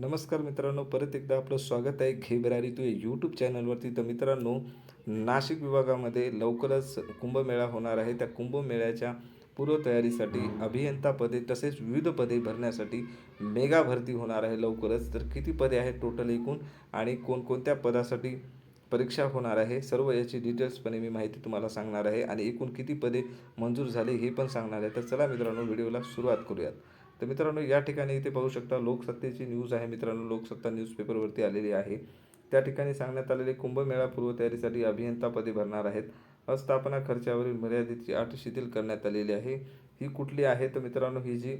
नमस्कार मित्रांनो परत एकदा आपलं स्वागत आहे घेबरारी तू यूट्यूब चॅनलवरती तर मित्रांनो नाशिक विभागामध्ये लवकरच कुंभमेळा होणार आहे. त्या कुंभमेळ्याच्या पूर्वतयारीसाठी अभियंता पदे तसेच विविध पदे भरण्यासाठी मेगा भरती होणार आहे लवकरच. तर किती पदे आहेत टोटल एकूण आणि कोणकोणत्या पदासाठी परीक्षा होणार आहे? सर्व याची डिटेल्सपणे मी माहिती तुम्हाला सांगणार आहे. आणि एकूण किती पदे मंजूर झाले हे पण सांगणार आहे. तर चला मित्रांनो व्हिडिओला सुरुवात करूयात. तर मित्रांनो या ठिकाणी इथे पाहू शकता लोकसत्तेची न्यूज आहे मित्रांनो. लोकसत्ता न्यूजपेपरवरती आलेली आहे. त्या ठिकाणी सांगण्यात आलेले कुंभमेळा पूर्वतयारीसाठी अभियंता पदे भरणार आहेत. अस्थापना खर्चावरील मर्यादेची अट शिथिल करण्यात आलेली आहे. ही कुठली आहे? तर मित्रांनो ही जी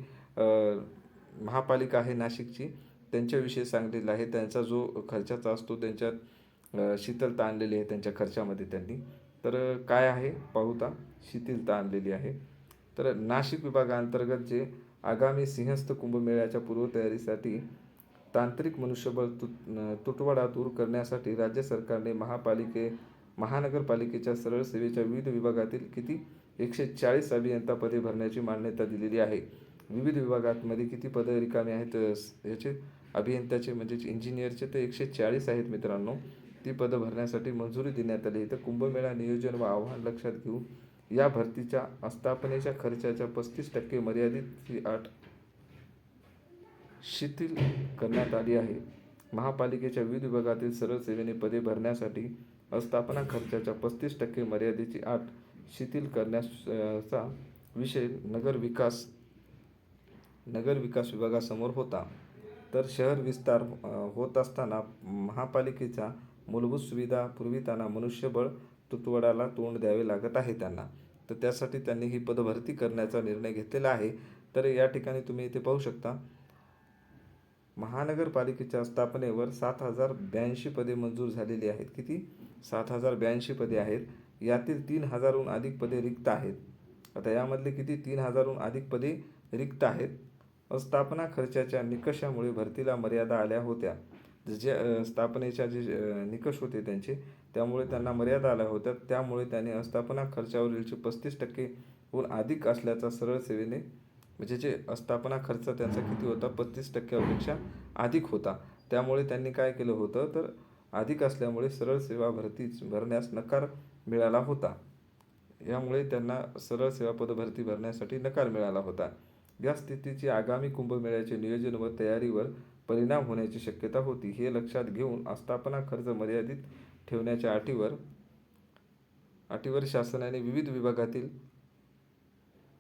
महापालिका आहे नाशिकची त्यांच्याविषयी सांगलेलं आहे. त्यांचा जो खर्चाचा असतो त्यांच्यात शीतलता आणलेली आहे त्यांच्या खर्चामध्ये त्यांनी. तर काय आहे? पाहुता शिथिलता आणलेली आहे. तर नाशिक विभागाअंतर्गत जे आगामी सिंहस्थ कुंभमेळ्याच्या पूर्वतयारीसाठी तांत्रिक मनुष्यबळ तुट तुटवडा दूर करण्यासाठी राज्य सरकारने महापालिके महानगरपालिकेच्या सरळ सेवेच्या विविध विभागातील किती? एकशे चाळीस अभियंता पदे भरण्याची मान्यता दिलेली आहे. विविध विभागांमध्ये किती पदं रिकामी आहेत याचे अभियंत्याचे म्हणजे इंजिनियरचे तर एकशे चाळीस आहेत मित्रांनो. ती पदं भरण्यासाठी मंजुरी देण्यात आली. तर कुंभमेळा नियोजन व आव्हान लक्षात घेऊन या भरतीच्या आस्थापनेच्या खर्चाच्या पस्तीस टक्के मर्यादित अट शिथिल करण्यात आली आहे. महापालिकेच्या विविध विभागातील सरळ सेवेने पदे भरण्यासाठी आस्थापना खर्चाच्या पस्तीस टक्के मर्यादेची अट शिथिल करण्याचा विषय नगर विकास नगर विकास विभागासमोर होता. तर शहर विस्तार होत असताना महापालिकेच्या मूलभूत सुविधा पुरविताना मनुष्यबळ तुटवड्याला तोंड द्यावे लागत आहे त्यांना. तर त्यासाठी त्यांनी ही पदभरती करण्याचा निर्णय घेतलेला आहे. तर या ठिकाणी तुम्ही इथे पाहू शकता. महानगरपालिकेच्या स्थापनेवर सात हजार ब्याऐंशी पदे मंजूर झालेली आहेत. किती? सात हजार ब्याऐंशी पदे आहेत. यातील तीन हजारहून अधिक पदे रिक्त आहेत. आता यामधले किती? तीन हजारहून अधिक पदे रिक्त आहेत. स्थापना खर्चाच्या निकषामुळे भरतीला मर्यादा आल्या होत्या. जे स्थापनेच्या जे निकष होते त्यांचे त्यामुळे त्यांना मर्यादा आल्या होत्या. त्यामुळे त्यांनी अस्थापना खर्चावरील पस्तीस टक्केहून अधिक असल्याचा सरळ सेवेने म्हणजे जे अस्थापना खर्च त्यांचा किती होता पस्तीस टक्क्यापेक्षा अधिक होता. त्यामुळे त्यांनी काय केलं होतं तर अधिक असल्यामुळे सरळ सेवा भरती भरण्यास नकार मिळाला होता. यामुळे त्यांना सरळ सेवा पदभरती भरण्यासाठी नकार मिळाला होता. या स्थितीची आगामी कुंभमेळ्याचे नियोजन व तयारीवर परिणाम होण्याची शक्यता होती हे लक्षात घेऊन आस्थापना खर्च मर्यादित ठेवण्याच्या अटीवर अटीवर शासनाने विविध विभागातील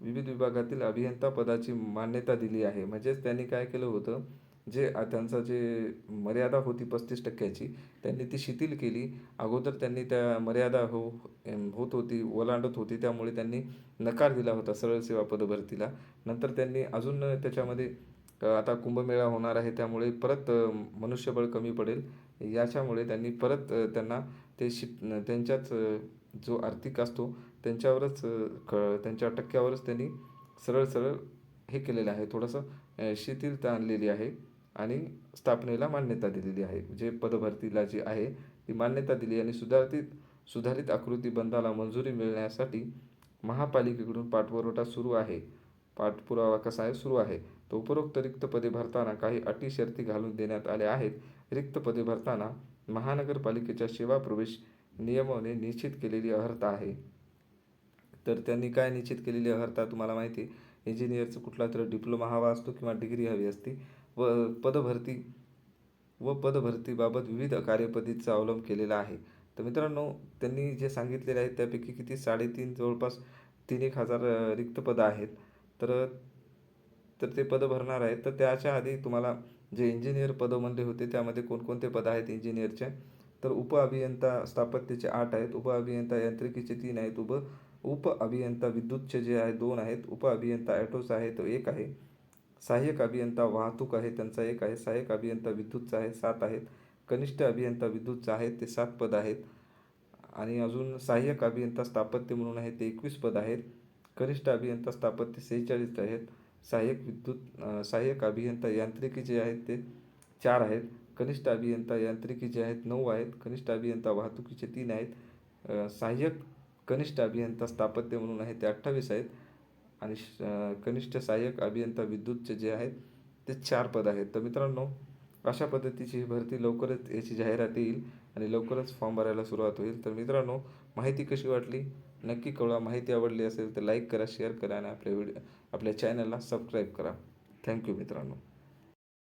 विविध विभागातील अभियंता पदाची मान्यता दिली आहे. म्हणजेच त्यांनी काय केलं होतं जे त्यांचा जे मर्यादा होती पस्तीस टक्क्याची त्यांनी ती शिथिल केली. अगोदर त्यांनी त्या मर्यादा हो होत होती ओलांडत होती त्यामुळे त्यांनी नकार दिला होता सरळ सेवा पदभरतीला. नंतर त्यांनी अजून त्याच्यामध्ये आता कुंभमेळा होणार आहे त्यामुळे परत मनुष्यबळ कमी पडेल. याच्यामुळे त्यांनी परत त्यांना ते शि त्यांच्याच जो आर्थिक असतो त्यांच्यावरच क त्यांच्या टक्क्यावरच त्यांनी सरळ सरळ हे केलेलं आहे. थोडंसं शिथिलता आणलेली आहे आणि स्थापनेला मान्यता दिलेली आहे. जे पदभरतीला जी आहे ती मान्यता दिली आणि सुधारित सुधारित आकृती बंदाला मंजुरी मिळण्यासाठी महापालिकेकडून पाठपुरवठा सुरू आहे. पाठपुरावा कसा आहे? सुरू आहे. तर उपरोक्त रिक्त पदे भरताना काही अटी शर्ती घालून देण्यात आल्या आहेत. रिक्त पदे भरताना महानगरपालिकेच्या सेवा प्रवेश नियमाने निश्चित केलेली अर्हता आहे. तर त्यांनी काय निश्चित केलेली अर्हता तुम्हाला माहिती आहे? इंजिनियरचं कुठला तर डिप्लोमा हवा असतो किंवा डिग्री हवी असते. व पदभरती व पदभरतीबाबत विविध कार्यपद्धतीचा अवलंब केलेला आहे. तर मित्रांनो त्यांनी जे सांगितलेले आहेत त्यापैकी किती? साडेतीन जवळपास तीन एक हजार रिक्त पदं आहेत. तर तर ते पदं भरणार आहेत. तर त्याच्या आधी तुम्हाला जे इंजिनियर पदं म्हणले होते त्यामध्ये कोणकोणते पदं आहेत इंजिनियरचे तर उप अभियंता स्थापत्याचे आठ आहेत. उप अभियंता यांत्रिकीचे तीन आहेत. उप उप अभियंता विद्युतचे जे आहे दोन आहेत. उप अभियंता ॲटोस आहे तो एक आहे. सहाय्यक अभियंता वाहतूक आहे त्यांचा एक आहे. सहाय्यक अभियंता विद्युतचा आहे सात आहेत. कनिष्ठ अभियंता विद्युतचा आहे ते सात पद आहेत. आणि अजून सहाय्यक अभियंता स्थापत्य म्हणून आहे ते एकवीस पद आहेत. कनिष्ठ अभियंता स्थापत्य सेहेचाळीस आहेत. सहाय्यक विद्युत सहाय्यक अभियंता यांत्रिकी जे आहेत ते चार आहेत. कनिष्ठ अभियंता यांत्रिकी जे आहेत नऊ आहेत. कनिष्ठ अभियंता वाहतुकीचे तीन आहेत. सहाय्यक कनिष्ठ अभियंता स्थापत्य म्हणून आहे ते अठ्ठावीस आहेत. आणि श- कनिष्ठ सहाय्यक अभियंता विद्युतचे जे आहेत ते चार पद आहेत. तर मित्रांनो अशा पद्धतीची ही भरती लवकरच याची जाहिरात येईल आणि लवकरच फॉर्म भरायला सुरुवात होईल. तर मित्रांनो माहिती कशी वाटली? नक्की कळवा. माहिती आवडली असेल तर लाईक करा शेअर करा आणि आपल्या व्हिडिओ आपल्या चॅनलला सबस्क्राईब करा. थँक्यू मित्रांनो.